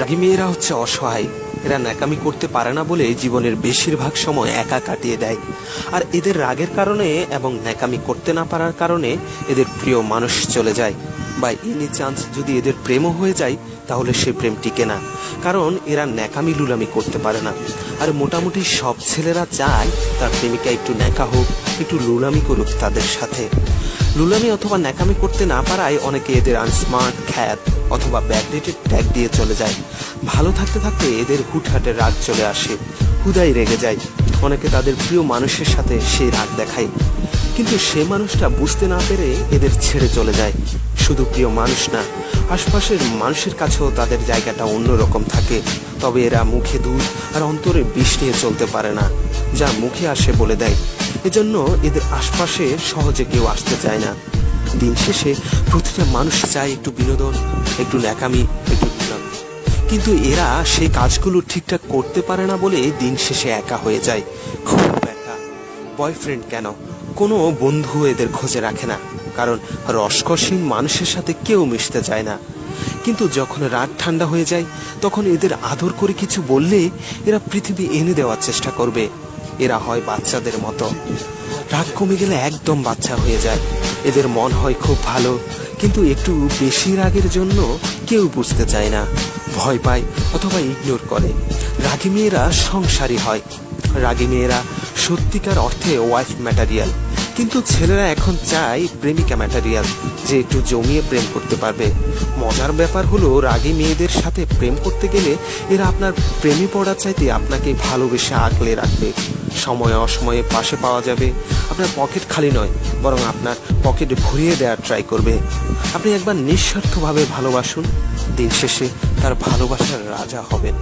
রাগী মেয়েরা হচ্ছে অসহায়। এরা ন্যাকামি করতে পারে না বলে জীবনের বেশিরভাগ সময় একা কাটিয়ে দেয়। আর এদের রাগের কারণে এবং ন্যাকামি করতে না পারার কারণে এদের প্রিয় মানুষ চলে যায়। বা এনি চান্স যদি এদের প্রেমও হয়ে যায় তাহলে সে প্রেম টিকে না। কারণ এরা ন্যাকামি লুলামি করতে পারে না। আর মোটামুটি সব ছেলেরা চায় তার প্রেমিকা একটু ন্যাকা হোক, একটু লুলামি করুক তাদের সাথে। লুলামি অথবা ন্যাকামি করতে না পারায় অনেকে এদের আনস্মার্ট, খ্যাত অথবা ব্যাকডেটেড ট্যাগ দিয়ে চলে যায়। ভালো থাকতে থাকতে এদের হুটহাটে রাগ চলে আসে হুদাই রেগে যায়। অনেকে তাদের প্রিয় মানুষের সাথে সেই রাগ দেখায়। কিন্তু সে মানুষটা বুঝতে না পেরে এদের ছেড়ে চলে যায়। শুধু প্রিয় মানুষ না, আশপাশের মানুষের কাছেও তাদের জায়গাটা অন্যরকম থাকে। তবে এরা মুখে দুধ আর অন্তরে বিষ নিয়ে চলতে পারে না, যা মুখে আসে বলে দেয়। এজন্য এদের আশপাশে সহজে কেউ আসতে চায় না। দিন শেষে প্রতিটা মানুষ চায় একটু বিনোদন, একটু ন্যাকামি, একটু কিন্তু এরা সেই কাজগুলো ঠিকঠাক করতে পারে না বলে দিন শেষে একা হয়ে যায়। খুব একা। বয়ফ্রেন্ড কেন? কোনো বন্ধু এদের খোঁজে রাখে না, কারণ রসকসীন মানুষের সাথে কেউ মিশতে চায় না। কিন্তু যখন রাত ঠান্ডা হয়ে যায়, তখন এদের আদর করে কিছু বললে এরা পৃথিবী এনে দেওয়ার চেষ্টা করবে। এরা হয় বাচ্চাদের মতো। রাগ কমে গেলে একদম বাচ্চা হয়ে যায়। এদের মন হয় খুব ভালো, কিন্তু একটু বেশি রাগের জন্য কেউ বুঝতে চায় না। ভয় পায় অথবা ইগনোর করে। রাগী মেয়েরা সংসারী হয়। রাগী মেয়েরা সত্যিকার অর্থে ওয়াইফ ম্যাটারিয়াল কিন্তু ছেলেরা এখন চায় প্রেমিকা ম্যাটারিয়াল যে একটু জমিয়ে প্রেম করতে পারবে। মজার ব্যাপার হলো, রাগী মেয়েদের সাথে প্রেম করতে গেলে এরা আপনার প্রেমে পড়ার চাইতে আপনাকে ভালোবেসে আগলে রাখবে। সময়ে অসময়ে পাশে পাওয়া যাবে। আপনার পকেট খালি নয়, বরং আপনার পকেট ভরিয়ে দেওয়ার ট্রাই করবে। আপনি একবার নিঃস্বার্থভাবে ভালোবাসুন, দিন শেষে তার ভালোবাসার রাজা হবেন।